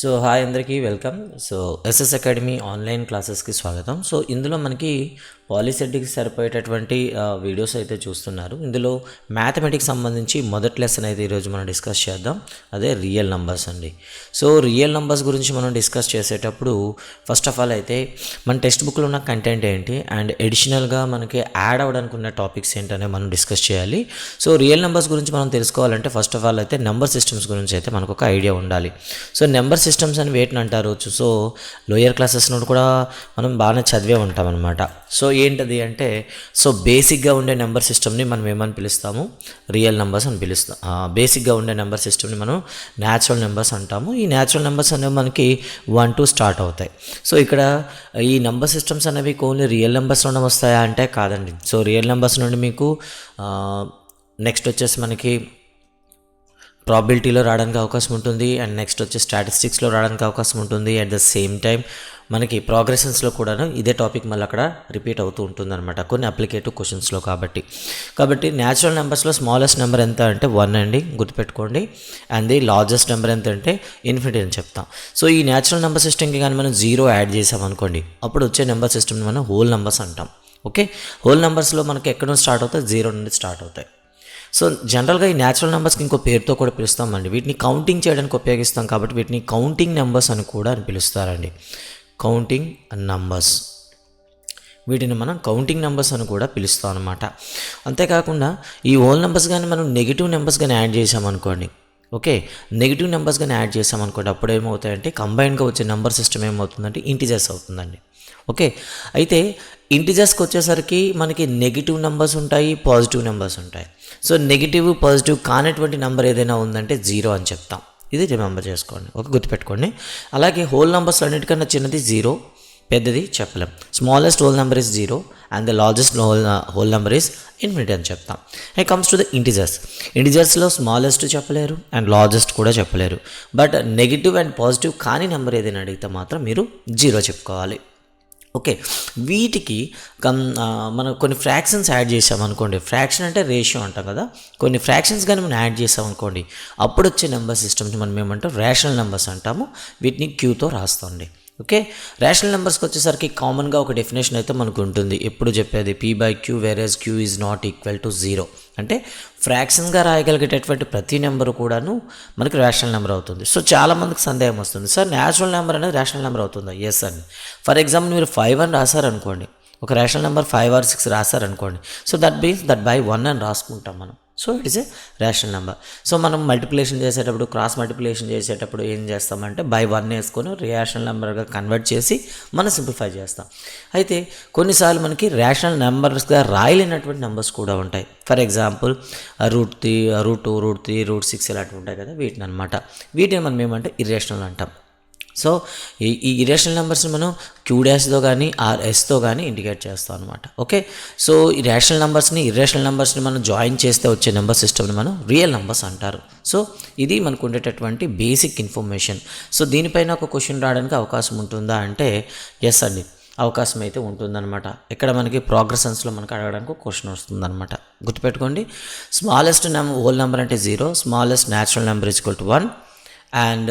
So hi అందరికీ welcome. So SS academy online క్లాసెస్కి స్వాగతం. సో ఇందులో మనకి పాలిసెట్కి సరిపోయేటటువంటి వీడియోస్ అయితే చూస్తున్నారు. ఇందులో మ్యాథమెటిక్స్ సంబంధించి మొదటి లెసన్ అయితే ఈరోజు మనం డిస్కస్ చేద్దాం. అదే రియల్ నంబర్స్ అండి. సో రియల్ నంబర్స్ గురించి మనం డిస్కస్ చేసేటప్పుడు ఫస్ట్ ఆఫ్ ఆల్ అయితే మన టెక్స్ట్ బుక్లో ఉన్న కంటెంట్ ఏంటి అండ్ ఎడిషనల్గా మనకి యాడ్ అవ్వడానికి ఉన్న టాపిక్స్ ఏంటనే మనం డిస్కస్ చేయాలి. సో రియల్ నెంబర్స్ గురించి మనం తెలుసుకోవాలంటే ఫస్ట్ ఆఫ్ ఆల్ అయితే నెంబర్ సిస్టమ్స్ గురించి అయితే మనకు ఒక ఐడియా ఉండాలి. సో నెంబర్ సిస్టమ్స్ అని వేటిని అంటారు సో లోయర్ క్లాసెస్ నుండి కూడా మనం బాగానే చదివే ఉంటాం అనమాట సో ఏంటది అంటే సో బేసిక్గా ఉండే నెంబర్ సిస్టమ్ని మనం ఏమని పిలుస్తాము? రియల్ నెంబర్స్ అని పిలుస్తాం బేసిక్గా ఉండే నెంబర్ సిస్టమ్ని మనం న్యాచురల్ నెంబర్స్ అంటాము. ఈ న్యాచురల్ నెంబర్స్ అనేవి మనకి వన్ టు స్టార్ట్ అవుతాయి. సో ఇక్కడ ఈ నెంబర్ సిస్టమ్స్ అనేవి ఓన్లీ రియల్ నెంబర్స్ నుండి వస్తాయా అంటే కాదండి. సో రియల్ నెంబర్స్ నుండి మీకు నెక్స్ట్ వచ్చేసి మనకి ప్రాబిలిటీలో రావడానికి అవకాశం ఉంటుంది అండ్ నెక్స్ట్ వచ్చి స్టాటిస్టిక్స్లో రావడానికి అవకాశం ఉంటుంది. అట్ ద సేమ్ టైం మనకి ప్రోగ్రెషన్స్లో కూడా ఇదే టాపిక్ మళ్ళీ అక్కడ రిపీట్ అవుతూ ఉంటుంది అనమాట కొన్ని అప్లికేటివ్ క్వశ్చన్స్లో కాబట్టి. కాబట్టి న్యాచురల్ నెంబర్స్లో స్మాలెస్ట్ నెంబర్ ఎంత అంటే వన్ అండి గుర్తుపెట్టుకోండి. అండ్ ది లార్జెస్ట్ నెంబర్ ఎంత అంటే ఇన్ఫినిటీ అని చెప్తాం. సో ఈ న్యాచురల్ నెంబర్ సిస్టమ్కి కానీ మనం జీరో యాడ్ చేసామనుకోండి అప్పుడు వచ్చే నెంబర్ సిస్టమ్ని మనం హోల్ నెంబర్స్ అంటాం. ఓకే హోల్ నెంబర్స్లో మనకి ఎక్కడ నుంచి స్టార్ట్ అవుతాయి? జీరో నుండి స్టార్ట్ అవుతాయి. సో జనరల్గా ఈ న్యాచురల్ నెంబర్స్కి ఇంకో పేరుతో కూడా పిలుస్తామండి. వీటిని కౌంటింగ్ చేయడానికి ఉపయోగిస్తాం కాబట్టి వీటిని కౌంటింగ్ నెంబర్స్ అని కూడా అని పిలుస్తారండి. కౌంటింగ్ నంబర్స్ వీటిని మనం కౌంటింగ్ నెంబర్స్ అని కూడా పిలుస్తాం అనమాట అంతేకాకుండా ఈ హోల్ నెంబర్స్ కానీ మనం నెగిటివ్ నెంబర్స్ కానీ యాడ్ చేసామనుకోండి ఓకే? నెగిటివ్ నెంబర్స్ కానీ యాడ్ చేసామనుకోండి అప్పుడు ఏమవుతాయంటే కంబైన్గా వచ్చే నెంబర్ సిస్టమ్ ఏమవుతుందంటే ఇంటిజర్స్ అవుతుందండి. ఓకే అయితే ఇంటిజర్స్కి వచ్చేసరికి మనకి నెగిటివ్ నెంబర్స్ ఉంటాయి పాజిటివ్ నెంబర్స్ ఉంటాయి. సో నెగిటివ్ పాజిటివ్ కానటువంటి నెంబర్ ఏదైనా ఉందంటే జీరో అని చెప్తాం. ఇది రిమెంబర్ చేసుకోండి. ఓకే గుర్తుపెట్టుకోండి. అలాగే హోల్ నెంబర్స్ అన్నిటికన్నా చిన్నది జీరో పెద్దది చెప్పలేం. Smallest whole number is zero and the largest whole whole number is infinity అని చెప్తాం. And comes to the integers ఇంటిజర్స్లో smallest చెప్పలేరు అండ్ లార్జెస్ట్ కూడా చెప్పలేరు. బట్ నెగిటివ్ అండ్ పాజిటివ్ కాని నెంబర్ ఏదైనా అడిగితే మాత్రం మీరు జీరో చెప్పుకోవాలి. ఓకే. వీటికి కం మనం కొన్ని ఫ్రాక్షన్స్ యాడ్ చేసామనుకోండి ఫ్రాక్షన్ అంటే రేషియో అంటాం కదా. కొన్ని ఫ్రాక్షన్స్ కానీ మనం యాడ్ చేసామనుకోండి అప్పుడు వచ్చే నెంబర్ సిస్టమ్ని మనం ఏమంటాం? రేషనల్ నెంబర్స్ అంటాము. వీటిని క్యూతో రాస్తామండి ఓకే? రేషనల్ నెంబర్స్కి వచ్చేసరికి కామన్గా ఒక డెఫినేషన్ అయితే మనకు ఉంటుంది. ఎప్పుడు చెప్పేది? P by Q where Q is not equal to zero అంటే ఫ్రాక్షన్గా రాయగలిగేటటువంటి ప్రతి నెంబర్ కూడాను మనకి రేషనల్ నెంబర్ అవుతుంది. సో చాలా మందికి సందేహం వస్తుంది. సార్ న్యాచురల్ నెంబర్ అనేది రేషనల్ నెంబర్ అవుతుందా? ఎస్ అండి ఫర్ ఎగ్జాంపుల్ మీరు ఫైవ్ అని రాశారనుకోండి. ఒక rational number five or six రాశారనుకోండి. So that means that by one అని రాసుకుంటాం మనం. So it is a rational number so మనం మల్టిప్లికేషన్ చేసేటప్పుడు క్రాస్ మల్టిప్లికేషన్ చేసేటప్పుడు ఏం చేస్తామంటే బై వన్ వేసుకొని రేషనల్ నెంబర్గా కన్వర్ట్ చేసి మనం సింప్లిఫై చేస్తాం. అయితే కొన్నిసార్లు మనకి రేషనల్ నెంబర్స్గా రాయలేనటువంటి నెంబర్స్ కూడా ఉంటాయి. For example root three root two root three root six ఇలాంటివి ఉంటాయి కదా వీటిని అనమాట వీటిని మనం ఏమంటే ఇర్రేషనల్ అంటాం. సో ఈ ఈ ఇరేషనల్ నెంబర్స్ని మనం క్యూ కానీ ఆర్ఎస్తో కానీ ఇండికేట్ చేస్తాం అనమాట ఓకే సో ఈ రేషనల్ నెంబర్స్ని ఇరేషనల్ నెంబర్స్ని మనం జాయిన్ చేస్తే వచ్చే నెంబర్ సిస్టమ్ని మనం రియల్ నెంబర్స్ అంటారు. సో ఇది మనకు ఉండేటటువంటి బేసిక్ ఇన్ఫర్మేషన్ సో దీనిపైన ఒక క్వశ్చన్ రావడానికి అవకాశం ఉంటుందా అంటే ఎస్ అండి. అవకాశం అయితే ఉంటుందన్నమాట. ఇక్కడ మనకి ప్రోగ్రెషన్స్లో మనకి అడగడానికి క్వశ్చన్ వస్తుందన్నమాట. గుర్తుపెట్టుకోండి. స్మాలెస్ట్ నెంబర్ హోల్ నెంబర్ అంటే zero smallest natural number is equal to one and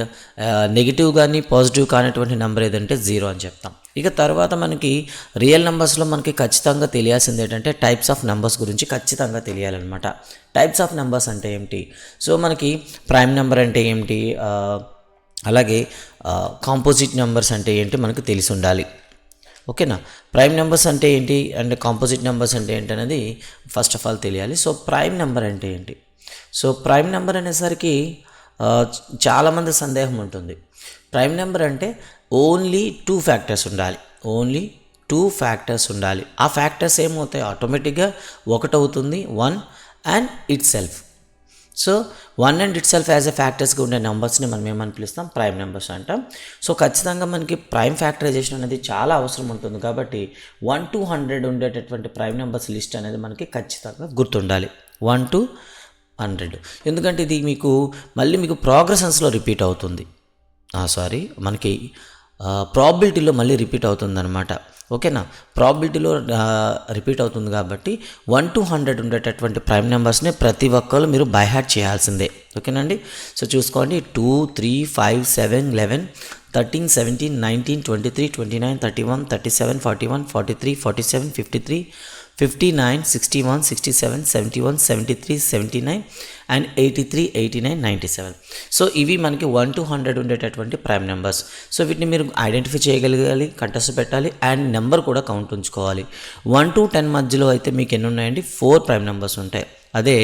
negative కానీ పాజిటివ్ కానటువంటి నెంబర్ ఏదంటే జీరో అని చెప్తాం. ఇక తర్వాత మనకి రియల్ నెంబర్స్లో మనకి ఖచ్చితంగా తెలియాల్సింది ఏంటంటే టైప్స్ ఆఫ్ నెంబర్స్ గురించి ఖచ్చితంగా తెలియాలన్నమాట. టైప్స్ ఆఫ్ నెంబర్స్ అంటే ఏమిటి? సో మనకి ప్రైమ్ నెంబర్ అంటే ఏమిటి? అలాగే కాంపోజిట్ నెంబర్స్ అంటే ఏంటి మనకు తెలిసి ఉండాలి. ఓకేనా? ప్రైమ్ నెంబర్స్ అంటే ఏంటి? అండ్ కాంపోజిట్ నెంబర్స్ అంటే ఏంటి అనేది ఫస్ట్ ఆఫ్ ఆల్ తెలియాలి. సో ప్రైమ్ నెంబర్ అంటే ఏంటి? సో ప్రైమ్ నెంబర్ అనేసరికి చాలామంది సందేహం ఉంటుంది. ప్రైమ్ నెంబర్ అంటే ఓన్లీ టూ ఫ్యాక్టర్స్ ఉండాలి. ఓన్లీ టూ ఫ్యాక్టర్స్ ఉండాలి. ఆ ఫ్యాక్టర్స్ ఏమవుతాయి? ఆటోమేటిక్గా ఒకటి అవుతుంది one and itself so one and itself as a ఫ్యాక్టర్స్గా ఉండే నెంబర్స్ని మనం ఏమని పిలుస్తాం? ప్రైమ్ నెంబర్స్ అంటాం. సో ఖచ్చితంగా మనకి ప్రైమ్ ఫ్యాక్టరైజేషన్ అనేది చాలా అవసరం ఉంటుంది కాబట్టి వన్ టు హండ్రెడ్ ఉండేటటువంటి ప్రైమ్ నెంబర్స్ లిస్ట్ అనేది మనకి ఖచ్చితంగా గుర్తుండాలి. One to hundred. ఎందుకంటే ఇది మీకు మళ్ళీ మీకు ప్రోగ్రెషన్స్లో రిపీట్ అవుతుంది. సారీ మనకి ప్రాబిలిటీలో మళ్ళీ రిపీట్ అవుతుందన్నమాట. ఓకేనా? ప్రాబిలిటీలో రిపీట్ అవుతుంది కాబట్టి వన్ టు హండ్రెడ్ ఉండేటటువంటి ప్రైమ్ నెంబర్స్ని ప్రతి ఒక్కరు మీరు బై హ్యాట్ చేయాల్సిందే. ఓకేనండి సో చూసుకోండి. Two three five seven eleven thirteen seventeen nineteen twenty three twenty nine thirty one thirty seven forty one forty three forty seven fifty three fifty nine sixty one sixty seven seventy one seventy three seventy nine and eighty three eighty nine ninety seven so ఇవి మనకి one to hundred ఉండేటటువంటి prime numbers so వీటిని మీరు identify చేయగలగాలి contest పెట్టాలి and number కూడా count ఉంచుకోవాలి. One to ten మధ్యలో అయితే మీకు ఎన్ని ఉన్నాయండి? ఫోర్ ప్రైమ్ నెంబర్స్ ఉంటాయి. అదే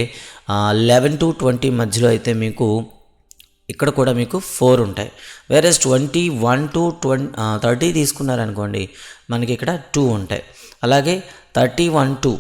లెవెన్ టు ట్వంటీ మధ్యలో అయితే మీకు ఇక్కడ కూడా మీకు ఫోర్ ఉంటాయి. వేరే twenty one to twenty thirty తీసుకున్నారనుకోండి మనకి ఇక్కడ టూ ఉంటాయి. అలాగే థర్టీ వన్ టు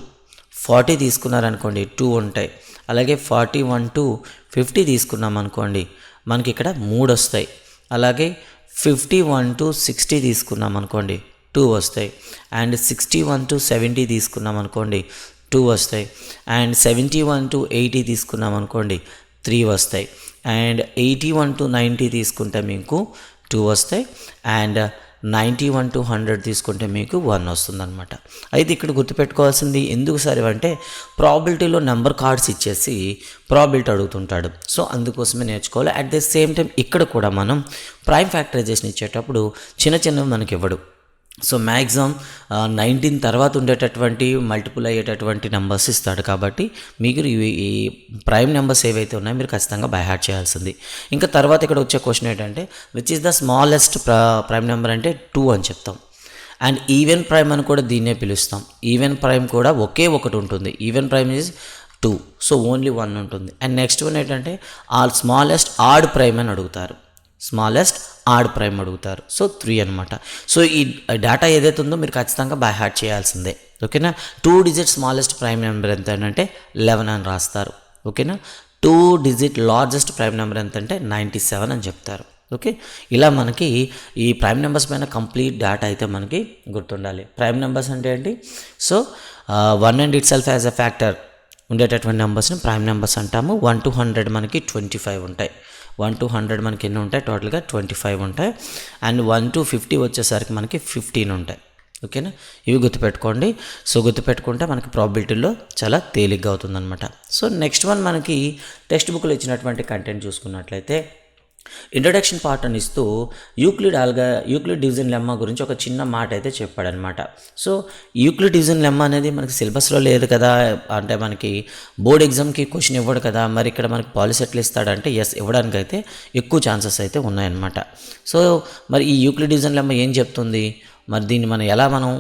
ఫార్టీ తీసుకున్నారనుకోండి టూ ఉంటాయి. అలాగే ఫార్టీ వన్ టు ఫిఫ్టీ తీసుకున్నాం అనుకోండి మనకి ఇక్కడ మూడు వస్తాయి అలాగే ఫిఫ్టీ వన్ టు సిక్స్టీ తీసుకున్నాం అనుకోండి టూ వస్తాయి. And sixty one to seventy తీసుకున్నాం అనుకోండి టూ వస్తాయి. And seventy one to eighty తీసుకున్నాం అనుకోండి త్రీ వస్తాయి. And eighty one to ninety తీసుకుంటే మీకు టూ వస్తాయి. And ninety one to hundred తీసుకుంటే మీకు వన్ వస్తుందన్నమాట. అయితే ఇక్కడ గుర్తుపెట్టుకోవాల్సింది ఎందుకు సరే అంటే ప్రాబిలిటీలో నెంబర్ కార్డ్స్ ఇచ్చేసి ప్రాబిలిటీ అడుగుతుంటాడు. సో అందుకోసమే నేర్చుకోవాలి. అట్ ద సేమ్ టైం ఇక్కడ కూడా మనం ప్రైమ్ ఫ్యాక్టరైజేషన్ ఇచ్చేటప్పుడు చిన్న చిన్నవి మనకి ఇవ్వడు. సో మ్యాక్సిమం నైన్టీన్ తర్వాత ఉండేటటువంటి మల్టిపుల్ అయ్యేటటువంటి నెంబర్స్ ఇస్తాడు కాబట్టి మీకు ఈ ప్రైమ్ నెంబర్స్ ఏవైతే ఉన్నాయో మీరు ఖచ్చితంగా బై హ్యాట్ చేయాల్సింది. ఇంకా తర్వాత ఇక్కడ వచ్చే క్వశ్చన్ ఏంటంటే which is the smallest prime number అంటే టూ అని చెప్తాం. అండ్ ఈవెన్ ప్రైమ్ అని కూడా దీన్నే పిలుస్తాం. ఈవెన్ ప్రైమ్ కూడా ఒకే ఒకటి ఉంటుంది. Even prime is two so only one ఉంటుంది. అండ్ నెక్స్ట్ వన్ ఏంటంటే ఆల్ స్మాలెస్ట్ ఆడ్ ప్రైమ్ అని అడుగుతారు. స్మాలెస్ట్ ఆడ్ ప్రైమ్ అడుగుతారు. సో త్రీ అనమాట సో ఈ డేటా ఏదైతే ఉందో మీరు ఖచ్చితంగా బై హార్ట్ చేయాల్సిందే. ఓకేనా two digit smallest prime number ఎంత అంటే లెవెన్ అని రాస్తారు. ఓకేనా two digit largest prime number ఎంత అంటే నైంటీ సెవెన్ అని చెప్తారు. ఓకే ఇలా మనకి ఈ ప్రైమ్ నెంబర్స్ పైన కంప్లీట్ డేటా అయితే మనకి గుర్తుండాలి. ప్రైమ్ నెంబర్స్ అంటే ఏంటి? So one and itself as a factor ఉండేటటువంటి నెంబర్స్ని ప్రైమ్ నెంబర్స్ అంటాము. వన్ టు హండ్రెడ్ మనకి ట్వంటీ ఫైవ్ ఉంటాయి. వన్ టు హండ్రెడ్ మనకి ఎన్ని ఉంటాయి? టోటల్గా ట్వంటీ ఫైవ్ ఉంటాయి. అండ్ వన్ టు ఫిఫ్టీ వచ్చేసరికి మనకి ఫిఫ్టీన్ ఉంటాయి. ఓకేనా ఇవి గుర్తుపెట్టుకోండి. సో గుర్తుపెట్టుకుంటే మనకి ప్రాబిలిటీలో చాలా తేలిగ్గా అవుతుందన్నమాట. సో నెక్స్ట్ వన్ మనకి టెక్స్ట్ బుక్లో ఇచ్చినటువంటి కంటెంట్ చూసుకున్నట్లయితే ఇంట్రడక్షన్ పార్ట్ అని ఇస్తూ యూక్లిడ్ ఆల్గా యూక్లిడ్ డివిజన్ లెమ్మ గురించి ఒక చిన్న మాట అయితే చెప్పాడనమాట సో యూక్లిడ్ డివిజన్ లెమ్మ అనేది మనకి సిలబస్లో లేదు కదా అంటే మనకి బోర్డ్ ఎగ్జామ్కి క్వశ్చన్ ఇవ్వడు కదా మరి ఇక్కడ మనకి పాలసీ ఎట్లా ఇస్తాడంటే ఎస్ ఇవ్వడానికి అయితే ఎక్కువ ఛాన్సెస్ అయితే ఉన్నాయన్నమాట. సో మరి ఈ యూక్లిడ్ డివిజన్ లెమ్మ ఏం చెప్తుంది? మరి దీన్ని మనం ఎలా మనం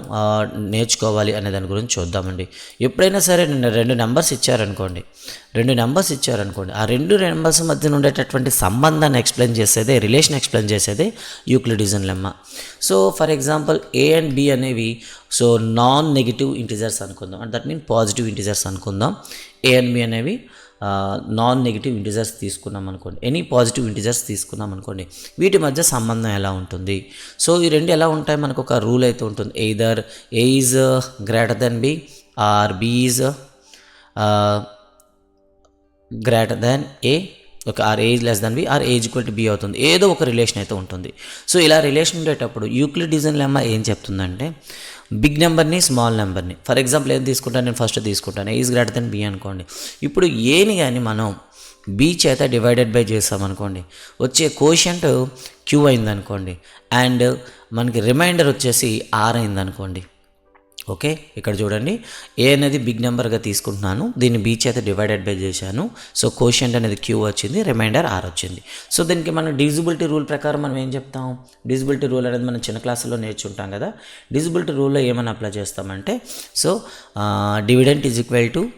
నేర్చుకోవాలి అనే దాని గురించి చూద్దామండి. ఎప్పుడైనా సరే నేను రెండు నెంబర్స్ ఇచ్చారనుకోండి. రెండు నెంబర్స్ ఇచ్చారనుకోండి. ఆ రెండు నెంబర్స్ మధ్యన ఉండేటటువంటి సంబంధాన్ని ఎక్స్ప్లెయిన్ చేసేదే రిలేషన్ ఎక్స్ప్లెయిన్ చేసేదే Euclid division lemma. So for example A and B అనేవి సో నాన్ నెగిటివ్ ఇంటిజర్స్ అనుకుందాం. And that mean positive integers అనుకుందాం. ఏ అండ్ బి అనేవి నాన్ నెగిటివ్ ఇంటిజర్స్ తీసుకున్నాం అనుకోండి. ఎనీ పాజిటివ్ ఇంటిజర్స్ తీసుకున్నాం అనుకోండి. వీటి మధ్య సంబంధం ఎలా ఉంటుంది? సో ఈ రెండు ఎలా ఉంటాయి? మనకు ఒక రూల్ అయితే ఉంటుంది. Either A is greater then B or B is greater then A ఒక or A's less than B or A's equal to B అవుతుంది. ఏదో ఒక రిలేషన్ అయితే ఉంటుంది. సో ఇలా రిలేషన్ ఉండేటప్పుడు యూక్లిడిజన్ లెమ్మ ఏం చెప్తుందంటే బిగ్ నెంబర్ని స్మాల్ నెంబర్ని. ఫర్ ఎగ్జాంపుల్ ఏది తీసుకుంటాను నేను ఫస్ట్ తీసుకుంటాను. ఈజ్ గ్రేటర్ దెన్ బి అనుకోండి. ఇప్పుడు ఏని కానీ మనం బి చేత డివైడెడ్ బై చేసామనుకోండి వచ్చే కోషంట్ క్యూ అయిందనుకోండి అండ్ మనకి రిమైండర్ వచ్చేసి ఆర్ అయిందనుకోండి. ఓకే? ఇక్కడ చూడండి. ఏ అనేది బిగ్ నెంబర్గా తీసుకుంటున్నాను. దీన్ని బీ చేత డివైడెడ్ బై చేశాను. సో కోషంట్ అనేది క్యూ వచ్చింది రిమైండర్ ఆర్ వచ్చింది. సో దీనికి మనం డిజిబిలిటీ రూల్ ప్రకారం మనం ఏం చెప్తాం? డిజిబిలిటీ రూల్ అనేది మనం చిన్న క్లాసులో నేర్చుంటాం కదా? డిజిబిలిటీ రూల్లో ఏమైనా అప్లై చేస్తామంటే so dividend is equal to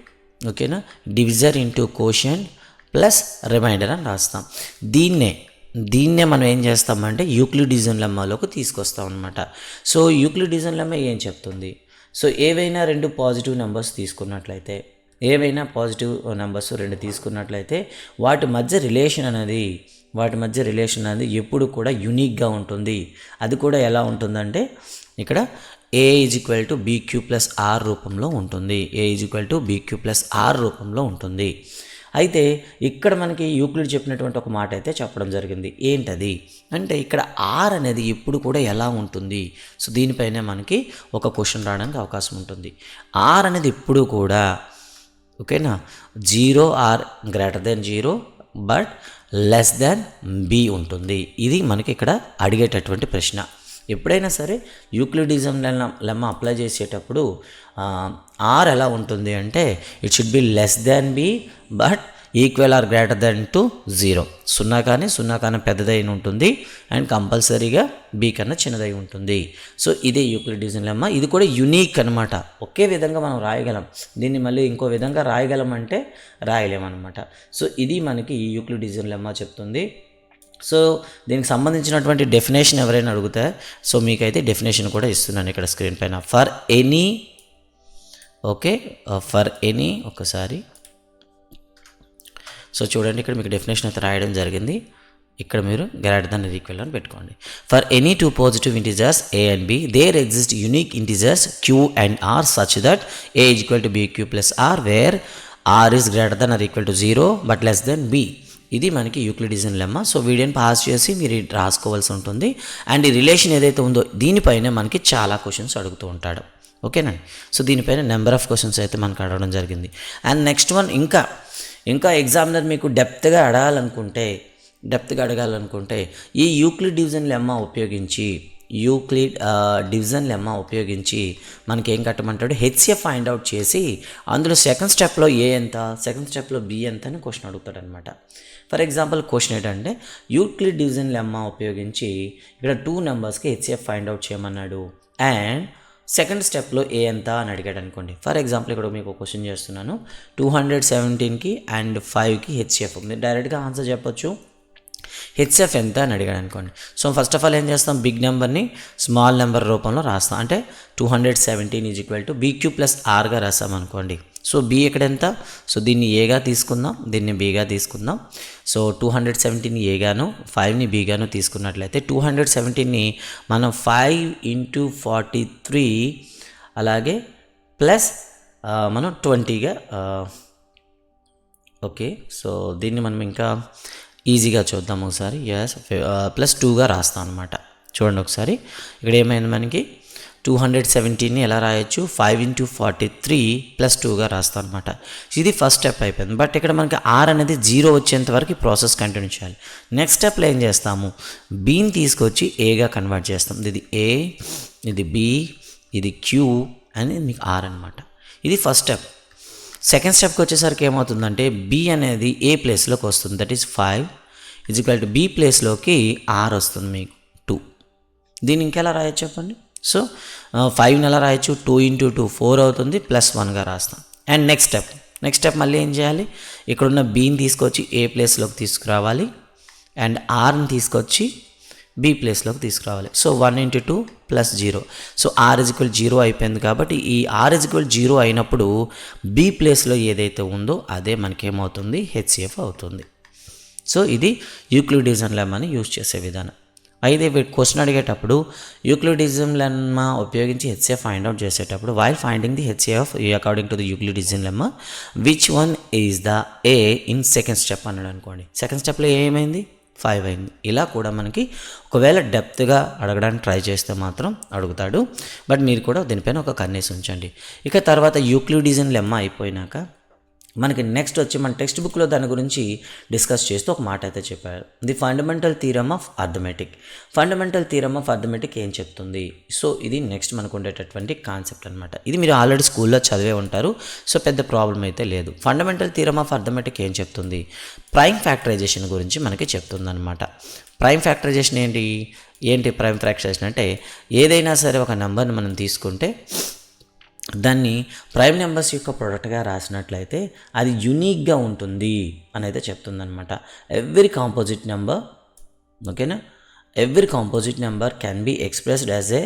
ఓకేనా divisor into quotient plus remainder అని రాస్తాం. దీన్నే దీన్నే మనం ఏం చేస్తామంటే యూక్లిడిజన్ లెమ్మలోకి తీసుకొస్తాం అనమాట సో యూక్లిడిజన్ లెమ్మ ఏం చెప్తుంది? సో ఏవైనా రెండు పాజిటివ్ నెంబర్స్ తీసుకున్నట్లయితే ఏవైనా పాజిటివ్ నెంబర్స్ రెండు తీసుకున్నట్లయితే వాటి మధ్య రిలేషన్ అనేది వాటి మధ్య రిలేషన్ అనేది ఎప్పుడు కూడా యునిక్గా ఉంటుంది. అది కూడా ఎలా ఉంటుందంటే ఇక్కడ A is equal to BQ plus R రూపంలో ఉంటుంది. A is equal to BQ plus R రూపంలో ఉంటుంది. అయితే ఇక్కడ మనకి యూక్లిడ్ చెప్పినటువంటి ఒక మాట అయితే చెప్పడం జరిగింది. ఏంటది? అంటే ఇక్కడ ఆర్ అనేది ఎప్పుడు కూడా ఎలా ఉంటుంది? సో దీనిపైనే మనకి ఒక క్వశ్చన్ రావడానికి అవకాశం ఉంటుంది. ఆర్ అనేది ఎప్పుడు కూడా ఓకేనా zero or greater than zero but less than b ఉంటుంది. ఇది మనకి ఇక్కడ అడిగేటటువంటి ప్రశ్న. ఎప్పుడైనా సరే యూక్లిడిజం లెమ్మ అప్లై చేసేటప్పుడు ఆర్ ఎలా ఉంటుంది అంటే it should be less than B but equal or greater then to zero. సున్నా కానీ సున్నా కానీ పెద్దదైన ఉంటుంది. అండ్ కంపల్సరీగా బీ కన్నా చిన్నదై ఉంటుంది. సో ఇదే యూక్లిడిజన్ లెమ్మ. ఇది కూడా యునీక్ అనమాట ఒకే విధంగా మనం రాయగలం. దీన్ని మళ్ళీ ఇంకో విధంగా రాయగలం అంటే రాయలేమన్నమాట సో ఇది మనకి ఈ యూక్లిడిజన్ లెమ్మ చెప్తుంది. సో దీనికి సంబంధించినటువంటి డెఫినేషన్ ఎవరైనా అడిగితే సో మీకైతే డెఫినేషన్ కూడా ఇస్తున్నాను ఇక్కడ స్క్రీన్ పైన. For any okay? For any ఒకసారి. సో చూడండి ఇక్కడ మీకు డెఫినేషన్ అయితే రాయడం జరిగింది. ఇక్కడ మీరు గ్రేటర్ దన్ ఈక్వల్ అని పెట్టుకోండి. For any two positive integers a and b there exist unique integers q and r such that a is equal to b q plus r where r is greater than or equal to zero but less than b ఇది మనకి Euclid's lemma. So వీడియోని pass చేసి మీరు రాసుకోవాల్సి ఉంటుంది. And ఈ relation ఏదైతే ఉందో దీనిపైన మనకి చాలా క్వశ్చన్స్ అడుగుతూ ఉంటాడు. ఓకేనండి? సో దీనిపైన నెంబర్ ఆఫ్ క్వశ్చన్స్ అయితే మనకు అడగడం జరిగింది. అండ్ నెక్స్ట్ వన్ ఇంకా ఇంకా ఎగ్జామినర్ మీకు డెప్త్గా అడగాలనుకుంటే డెప్త్గా అడగాలనుకుంటే ఈ యూక్లిడ్ డివిజన్ లెమ్మ ఉపయోగించి యూక్లిడ్ డివిజన్ లెమ్మ ఉపయోగించి మనకి ఏం కట్టమంటాడు? హెచ్సిఎఫ్ ఫైండ్ అవుట్ చేసి అందులో సెకండ్ స్టెప్లో ఏ ఎంత సెకండ్ స్టెప్లో బి ఎంత అని క్వశ్చన్ అడుగుతాడు అనమాట ఫర్ ఎగ్జాంపుల్ క్వశ్చన్ ఏంటంటే యూక్లిడ్ డివిజన్ లెమ్మ ఉపయోగించి ఇక్కడ టూ నెంబర్స్కి హెచ్సిఎఫ్ ఫైండ్ అవుట్ చేయమన్నాడు. అండ్ సెకండ్ స్టెప్లో ఏ ఎంత అని అడిగాడు అనుకోండి. ఫర్ ఎగ్జాంపుల్ ఇక్కడ మీకు క్వశ్చన్ చేస్తున్నాను. టూ హండ్రెడ్ సెవెంటీన్కి అండ్ ఫైవ్కి హెచ్సిఎఫ్ మీరు డైరెక్ట్గా ఆన్సర్ చెప్పొచ్చు. హెచ్ఎఫ్ ఎంత అని అడిగాడు అనుకోండి. సో ఫస్ట్ ఆఫ్ ఆల్ ఏం చేస్తాం? బిగ్ నెంబర్ని స్మాల్ నెంబర్ రూపంలో రాస్తాం. అంటే two hundred seventeen is equal to BQ plus ఆర్గా రాస్తాం అనుకోండి సో బి ఎక్కడ ఎంత సో దీన్ని ఏగా తీసుకుందాం దీన్ని బీగా తీసుకుందాం. సో టూ హండ్రెడ్ సెవెంటీని ఏగాను ఫైవ్ని బీగాను తీసుకున్నట్లయితే టూ హండ్రెడ్ సెవెంటీని మనం ఫైవ్ ఇంటూ ఫార్టీ త్రీ అలాగే ప్లస్ మనం ట్వంటీగా ఓకే. సో దీన్ని మనం ఇంకా ఈజీగా చూద్దాం ఒకసారి. ఎస్ ప్లస్ టూగా రాస్తాం అనమాట చూడండి ఒకసారి. ఇక్కడ ఏమైంది మనకి? టూ హండ్రెడ్ సెవెంటీని ఎలా రాయొచ్చు? Five into forty three plus టూగా రాస్తాం అనమాట ఇది ఫస్ట్ స్టెప్ అయిపోయింది. బట్ ఇక్కడ మనకి ఆర్ అనేది జీరో వచ్చేంత వరకు ప్రాసెస్ కంటిన్యూ చేయాలి. నెక్స్ట్ స్టెప్లో ఏం చేస్తాము? బీని తీసుకొచ్చి ఏగా కన్వర్ట్ చేస్తాం. ఇది ఏ ఇది బి ఇది క్యూ అని మీకు ఆర్ అనమాట ఇది ఫస్ట్ స్టెప్ సెకండ్ స్టెప్కి వచ్చేసరికి ఏమవుతుందంటే బి అనేది ఏ ప్లేస్లోకి వస్తుంది. That is five is equal to B ప్లేస్లోకి ఆర్ వస్తుంది మీకు. టూ దీన్ని ఇంకెలా రాయొచ్చు చెప్పండి? సో ఫైవ్ నెల రాయొచ్చు టూ ఇంటూ టూ ఫోర్ అవుతుంది ప్లస్ వన్గా రాస్తాం. And next step next step మళ్ళీ ఏం చేయాలి? ఇక్కడున్న బీని తీసుకొచ్చి ఏ ప్లేస్లోకి తీసుకురావాలి. అండ్ ఆర్ని తీసుకొచ్చి బి ప్లేస్లోకి తీసుకురావాలి. So one into two plus zero so R equal zero అయిపోయింది కాబట్టి ఈ ఆర్ ఇజ్వల్ జీరో అయినప్పుడు బి ప్లేస్లో ఏదైతే ఉందో అదే మనకేమవుతుంది? హెచ్సిఎఫ్ అవుతుంది. సో ఇది యూక్లిడిజం లెమ్మని యూజ్ చేసే విధానం. అయితే వీటి క్వశ్చన్ అడిగేటప్పుడు యూక్లిడిజం లెమ్మ ఉపయోగించి హెచ్ఏ ఫైండ్ అవుట్ చేసేటప్పుడు while finding the HCF according to the Euclid division lemma which one is the A in second step అన్నాడు అనుకోండి. సెకండ్ స్టెప్లో ఏమైంది? ఫైవ్ అయింది. ఇలా కూడా మనకి ఒకవేళ డెప్త్గా అడగడానికి ట్రై చేస్తే మాత్రం అడుగుతాడు. బట్ మీరు కూడా దీనిపైన ఒక కన్నేసి ఉంచండి. ఇక తర్వాత యూక్లిడిజన్ లెమ్మ అయిపోయినాక మనకి నెక్స్ట్ వచ్చి మన టెక్స్ట్ బుక్లో దాని గురించి డిస్కస్ చేస్తూ ఒక మాట అయితే చెప్పారు. The fundamental theorem of arithmetic fundamental theorem of arithmetic ఏం చెప్తుంది? సో ఇది నెక్స్ట్ మనకు ఉండేటటువంటి కాన్సెప్ట్ అనమాట ఇది మీరు ఆల్రెడీ స్కూల్లో చదివే ఉంటారు సో పెద్ద ప్రాబ్లం అయితే లేదు. ఫండమెంటల్ థీరమ్ ఆఫ్ అర్థమెటిక్ ఏం చెప్తుంది? ప్రైమ్ ఫ్యాక్టరైజేషన్ గురించి మనకి చెప్తుంది అనమాట ప్రైమ్ ఫ్యాక్టరైజేషన్ ఏంటి? ఏంటి ప్రైమ్ ఫ్యాక్టరైజేషన్ అంటే ఏదైనా సరే ఒక నెంబర్ని మనం తీసుకుంటే దాన్ని ప్రైమ్ నెంబర్స్ యొక్క ప్రొడక్ట్గా రాసినట్లయితే అది యునీక్గా ఉంటుంది అని అయితే చెప్తుందనమాట ఎవ్రీ కాంపోజిట్ నెంబర్ ఓకేనా? Every composite number can be expressed as a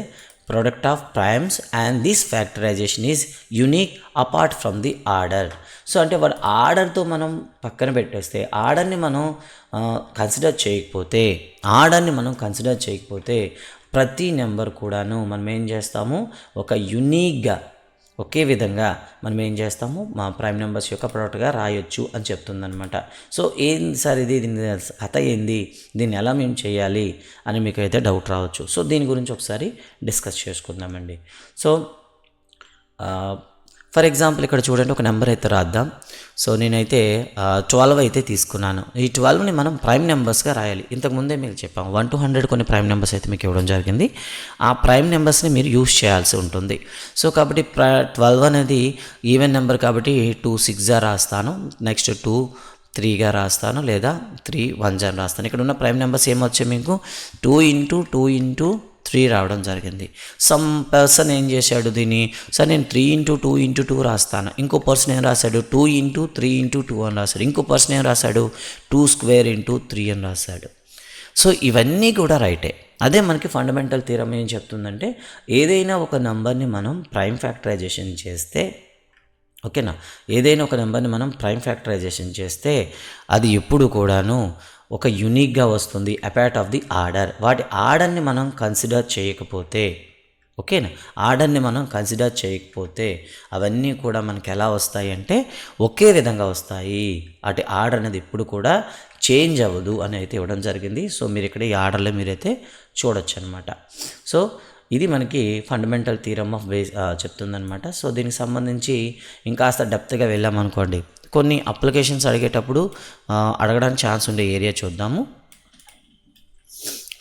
product of primes and this factorization is unique apart from the order so అంటే వాడు ఆర్డర్తో మనం పక్కన పెట్టేస్తే ఆర్డర్ని మనం కన్సిడర్ చేయకపోతే ఆర్డర్ని మనం కన్సిడర్ చేయకపోతే ప్రతి నెంబర్ కూడాను మనం ఏం చేస్తాము? ఒక యునీక్గా ఒకే విధంగా మనం ఏం చేస్తాము? మా ప్రైమ్ నెంబర్స్ యొక్క ప్రోడక్ట్గా రాయొచ్చు అని చెప్తుందనమాట సో ఏంది సార్ ఇది? దీని కథ ఏంది? దీన్ని ఎలా మేము చేయాలి? అని మీకు అయితే డౌట్ రావచ్చు. సో దీని గురించి ఒకసారి డిస్కస్ చేసుకుందామండి. సో ఫర్ ఎగ్జాంపుల్ ఇక్కడ చూడండి ఒక నెంబర్ అయితే రాద్దాం. సో నేనైతే ట్వెల్వ్ అయితే తీసుకున్నాను. ఈ ట్వెల్వ్ని మనం ప్రైమ్ నెంబర్స్గా రాయాలి. ఇంతకుముందే మీకు చెప్పాము వన్ టు హండ్రెడ్ కొన్ని ప్రైమ్ నెంబర్స్ అయితే మీకు ఇవ్వడం జరిగింది. ఆ ప్రైమ్ నెంబర్స్ని మీరు యూస్ చేయాల్సి ఉంటుంది. సో కాబట్టి ప్ర ట్వెల్వ్ అనేది ఈవెన్ నెంబర్ కాబట్టి టూ సిక్స్గా రాస్తాను నెక్స్ట్ టూ త్రీగా రాస్తాను లేదా త్రీ వన్ జా రాస్తాను. ఇక్కడ ఉన్న ప్రైమ్ నెంబర్స్ ఏమొచ్చాయి మీకు? Two into two into three రావడం జరిగింది. సమ్ పర్సన్ ఏం చేశాడు దీన్ని? సార్ నేను three into two into two రాస్తాను. ఇంకో పర్సన్ ఏం రాశాడు? Two into three into two అని రాశాడు. ఇంకో పర్సన్ ఏం రాశాడు? టూ స్క్వేర్ ఇంటూ త్రీ అని రాశాడు. సో ఇవన్నీ కూడా రైటే. అదే మనకి ఫండమెంటల్ థీరం ఏం చెప్తుందంటే ఏదైనా ఒక నెంబర్ని మనం ప్రైమ్ ఫ్యాక్టరైజేషన్ చేస్తే ఓకేనా? ఏదైనా ఒక నెంబర్ని మనం ప్రైమ్ ఫ్యాక్టరైజేషన్ చేస్తే అది ఎప్పుడు కూడాను ఒక యునిక్గా వస్తుంది అపార్ట్ ఆఫ్ ది ఆర్డర్ వాటి ఆర్డర్ని మనం కన్సిడర్ చేయకపోతే ఓకేనా? ఆర్డర్ని మనం కన్సిడర్ చేయకపోతే అవన్నీ కూడా మనకి ఎలా వస్తాయి అంటే ఒకే విధంగా వస్తాయి. అటు ఆర్డర్ అనేది ఎప్పుడు కూడా చేంజ్ అవ్వదు అని అయితే ఇవ్వడం జరిగింది. సో మీరు ఇక్కడ ఈ ఆర్డర్లో మీరైతే చూడొచ్చు అనమాట సో ఇది మనకి ఫండమెంటల్ థీరమ్ ఆఫ్ బేస్ చెప్తుందనమాట. సో దీనికి సంబంధించి ఇంకాస్త డెప్త్గా వెళ్ళామనుకోండి కొన్ని అప్లికేషన్స్ అడిగేటప్పుడు అడగడానికి ఛాన్స్ ఉండే ఏరియా చూద్దాము.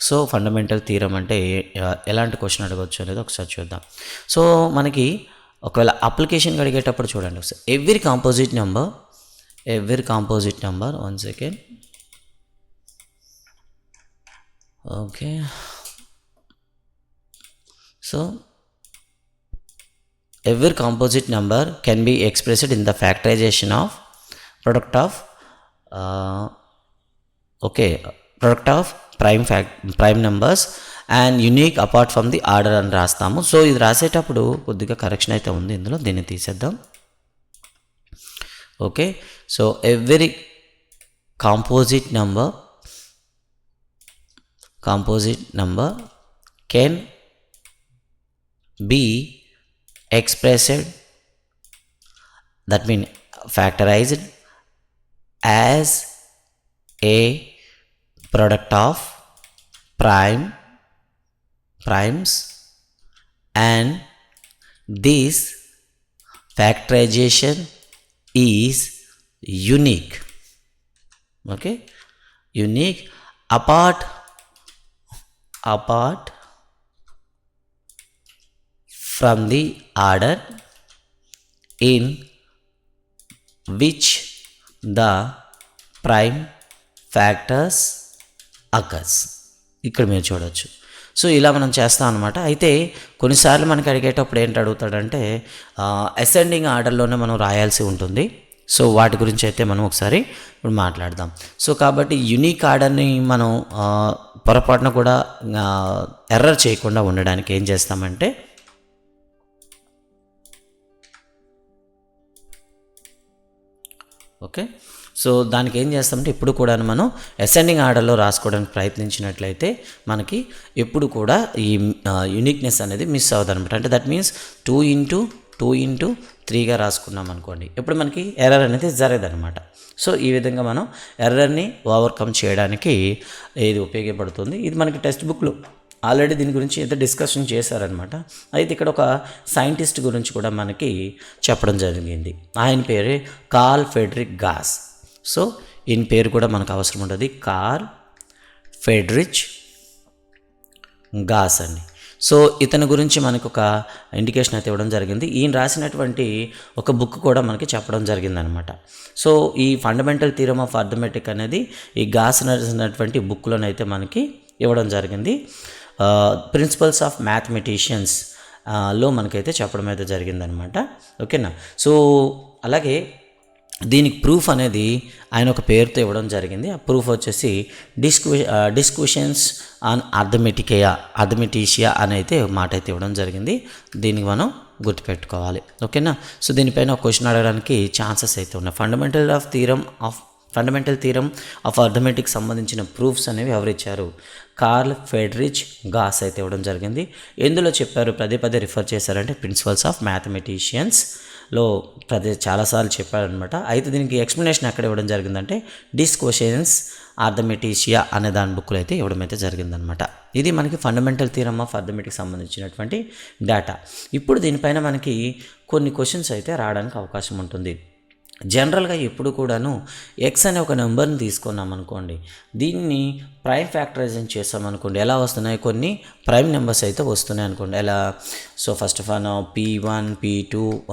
సో ఫండమెంటల్ థీరం అంటే ఎలాంటి క్వశ్చన్ అడగవచ్చు అనేది ఒకసారి చూద్దాం. సో మనకి ఒకవేళ అప్లికేషన్ అడిగేటప్పుడు చూడండి ఒకసారి. Every composite number every composite number one second okay so every composite number can be expressed in the factorization of product of okay product of prime fac prime numbers and unique apart from the order అని రాస్తాము so ఇది రాసేటప్పుడు కొద్దిగా correction అయితే ఉంది ఇందులో దీన్ని తీసేద్దాం okay so every composite number composite number can be expressed that mean factorized as a product of prime primes and this factorization is unique. Okay? Unique apart apart from the order in which the prime factors occurs ఇక్కడ మీరు చూడవచ్చు so ఇలా మనం చేస్తాం అనమాట అయితే కొన్నిసార్లు మనకి అడిగేటప్పుడు ఏంటి అడుగుతాడంటే అసెండింగ్ ఆర్డర్లోనే మనం రాయాల్సి ఉంటుంది. సో వాటి గురించి అయితే మనం ఒకసారి ఇప్పుడు మాట్లాడదాం. సో కాబట్టి యునిక్ ఆర్డర్ని మనం పొరపాటున కూడా ఎర్రర్ చేయకుండా ఉండడానికి ఏం చేస్తామంటే ఓకే? సో దానికి ఏం చేస్తామంటే ఎప్పుడు కూడా మనం అసెండింగ్ ఆర్డర్లో రాసుకోవడానికి ప్రయత్నించినట్లయితే మనకి ఎప్పుడు కూడా ఈ యూనిక్నెస్ అనేది మిస్ అవ్వదు అనమాట అంటే that means two into two into త్రీగా రాసుకున్నాం అనుకోండి. ఇప్పుడు మనకి ఎర్రర్ అనేది జరగదనమాట సో ఈ విధంగా మనం ఎర్రర్ని ఓవర్కమ్ చేయడానికి ఇది ఉపయోగపడుతుంది? ఇది మనకి టెక్స్ట్ బుక్లో ఆల్రెడీ దీని గురించి ఎంత డిస్కషన్ చేశారనమాట అయితే ఇక్కడ ఒక సైంటిస్ట్ గురించి కూడా మనకి చెప్పడం జరిగింది. ఆయన పేరే కార్ల్ ఫెడ్రిక్ గాస్. సో ఈయన పేరు కూడా మనకు అవసరం ఉంటుంది కార్ ఫెడ్రిచ్ గాస్ అండి సో ఇతని గురించి మనకు ఒక ఇండికేషన్ అయితే ఇవ్వడం జరిగింది. ఈయన రాసినటువంటి ఒక బుక్ కూడా మనకి చెప్పడం జరిగిందనమాట సో ఈ ఫండమెంటల్ థీరమ్ ఆఫ్ అర్థమెటిక్ అనేది ఈ గాస్ రాసినటువంటి బుక్లోనైతే మనకి ఇవ్వడం జరిగింది. ప్రిన్సిపల్స్ ఆఫ్ మ్యాథమెటిషియన్స్లో మనకైతే చెప్పడం అయితే జరిగిందనమాట. ఓకేనా? సో అలాగే దీనికి ప్రూఫ్ అనేది ఆయన ఒక పేరుతో ఇవ్వడం జరిగింది. ఆ ప్రూఫ్ వచ్చేసి డిస్కు డిస్క్విషన్స్ ఆన్ అర్థమెటికేయా అర్థమెటీషియా అని అయితే మాట అయితే ఇవ్వడం జరిగింది. దీనికి మనం గుర్తుపెట్టుకోవాలి. ఓకేనా? సో దీనిపైన ఒక క్వశ్చన్ అడగడానికి ఛాన్సెస్ అయితే ఉన్నాయి. Fundamental of theorem of fundamental theorem of arithmetic సంబంధించిన ప్రూఫ్స్ అనేవి ఎవరిచ్చారు కార్ల్ ఫెడరిచ్ గాస్ అయితే ఇవ్వడం జరిగింది. ఎందులో చెప్పారు? పదే పదే రిఫర్ చేశారంటే ప్రిన్సిపల్స్ ఆఫ్ మ్యాథమెటీషియన్స్లో ప్రతి చాలాసార్లు చెప్పారనమాట అయితే దీనికి ఎక్స్ప్లెనేషన్ ఎక్కడ ఇవ్వడం జరిగిందంటే డిస్కోషన్స్ ఆర్థమెటీషియా అనే దాని బుక్లో అయితే ఇవ్వడం అయితే జరిగిందనమాట ఇది మనకి ఫండమెంటల్ థీరమ్ ఆఫ్ అర్థమెటిక్ సంబంధించినటువంటి డేటా ఇప్పుడు దీనిపైన మనకి కొన్ని క్వశ్చన్స్ అయితే రావడానికి అవకాశం ఉంటుంది. జనరల్గా ఎప్పుడు కూడాను ఎక్స్ అనే ఒక నెంబర్ని తీసుకున్నాం అనుకోండి దీన్ని ప్రైమ్ ఫ్యాక్టరైజేషన్ చేస్తామనుకోండి ఎలా వస్తున్నాయి? కొన్ని ప్రైమ్ నెంబర్స్ అయితే వస్తున్నాయి అనుకోండి. ఎలా? So first of all P one P two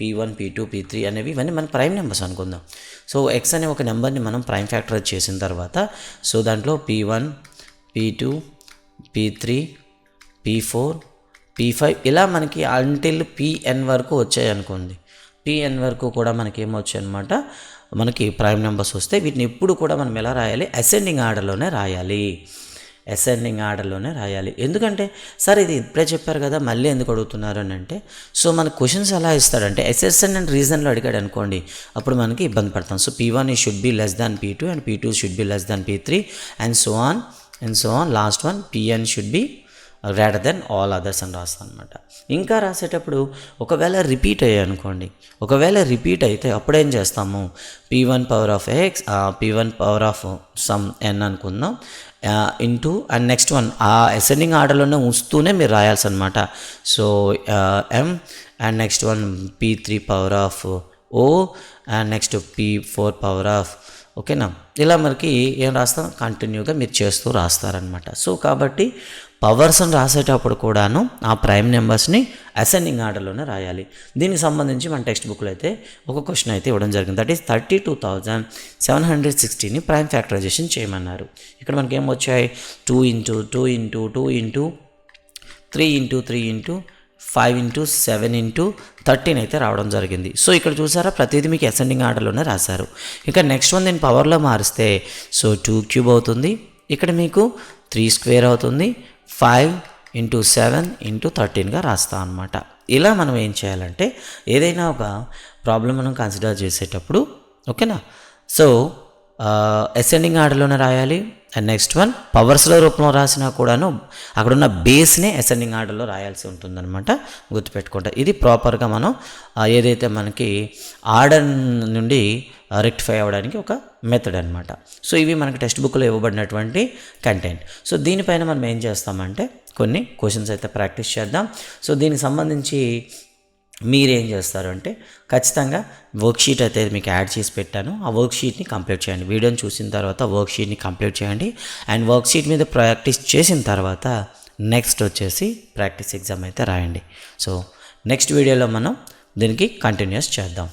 P one P two P three అనేవి ఇవన్నీ మన ప్రైమ్ నెంబర్స్ అనుకుందాం. సో ఎక్స్ అనే ఒక నెంబర్ని మనం ప్రైమ్ ఫ్యాక్టరైజ్ చేసిన తర్వాత సో దాంట్లో P one P two P three P four P five ఇలా మనకి అంటిల్ పిఎన్ వరకు వచ్చాయి అనుకోండి. పిఎన్ వరకు కూడా మనకి ఏమవచ్చు అనమాట మనకి ప్రైమ్ నెంబర్స్ వస్తే వీటిని ఎప్పుడు కూడా మనం ఎలా రాయాలి? అసెండింగ్ ఆర్డర్లోనే రాయాలి. అసెండింగ్ ఆర్డర్లోనే రాయాలి. ఎందుకంటే సార్ ఇది ఇప్పుడే చెప్పారు కదా మళ్ళీ ఎందుకు అడుగుతున్నారు అని అంటే సో మన క్వశ్చన్స్ ఎలా ఇస్తాడంటే ఎస్ఎస్ఎన్ అండ్ రీజన్లో అడిగాడు అనుకోండి అప్పుడు మనకి ఇబ్బంది పడతాం. సో పీ వన్ ఈ should be less than P two and P two should be less than P three and so on and so on last one PN should be greater then all others అని రాస్తాను అనమాట ఇంకా రాసేటప్పుడు ఒకవేళ repeat అయ్యాయి అనుకోండి. ఒకవేళ repeat అయితే అప్పుడేం చేస్తాము? P one power of X P one power of some N అనుకుందాం. Into and next one ah ascending ఆర్డర్లోనే ఉంచుతూనే మీరు రాయాల్సి అనమాట so M and next one P three power of O and next P four power of ఓకేనా ఇలా మనకి ఏం రాస్తాం? కంటిన్యూగా మీరు చేస్తూ రాస్తారనమాట సో కాబట్టి పవర్స్ని రాసేటప్పుడు కూడాను ఆ ప్రైమ్ నెంబర్స్ని అసెండింగ్ ఆర్డర్లోనే రాయాలి. దీనికి సంబంధించి మన టెక్స్ట్ బుక్లో అయితే ఒక క్వశ్చన్ అయితే ఇవ్వడం జరిగింది. That is thirty two thousand seven hundred సిక్స్టీని prime factorization చేయమన్నారు. ఇక్కడ మనకి ఏం వచ్చాయి? Two into two into two into three into three into five into seven into thirteen అయితే రావడం జరిగింది. సో ఇక్కడ చూసారా ప్రతిదీ మీకు అసెండింగ్ ఆర్డర్లోనే రాశారు. ఇక నెక్స్ట్ వన్ దీన్ని పవర్లో మారిస్తే సో టూ క్యూబ్ అవుతుంది. ఇక్కడ మీకు త్రీ స్క్వేర్ అవుతుంది. ఫైవ్ ఇంటూ సెవెన్ ఇంటూ థర్టీన్గా రాస్తాం అనమాట ఇలా మనం ఏం చేయాలంటే ఏదైనా ఒక ప్రాబ్లం మనం కన్సిడర్ చేసేటప్పుడు ఓకేనా? సో అసెండింగ్ ఆర్డర్లోనే రాయాలి. అండ్ నెక్స్ట్ వన్ పవర్స్లో రూపంలో రాసినా కూడాను అక్కడున్న బేస్నే అసెండింగ్ ఆర్డర్లో రాయాల్సి ఉంటుందన్నమాట. గుర్తుపెట్టుకుంటా. ఇది ప్రాపర్గా మనం ఏదైతే మనకి ఆర్డర్ నుండి రెక్టిఫై అవ్వడానికి ఒక మెథడ్ అనమాట సో ఇవి మనకి టెక్స్ట్ బుక్లో ఇవ్వబడినటువంటి కంటెంట్ సో దీనిపైన మనం ఏం చేస్తామంటే కొన్ని క్వశ్చన్స్ అయితే ప్రాక్టీస్ చేద్దాం. సో దీనికి సంబంధించి మీరేం చేస్తారు అంటే ఖచ్చితంగా వర్క్షీట్ అయితే మీకు యాడ్ చేసి పెట్టాను. ఆ వర్క్షీట్ని కంప్లీట్ చేయండి. వీడియోని చూసిన తర్వాత వర్క్షీట్ని కంప్లీట్ చేయండి. అండ్ వర్క్షీట్ మీద ప్రాక్టీస్ చేసిన తర్వాత నెక్స్ట్ వచ్చేసి ప్రాక్టీస్ ఎగ్జామ్ అయితే రాయండి. సో నెక్స్ట్ వీడియోలో మనం దీనికి కంటిన్యూస్ చేద్దాం.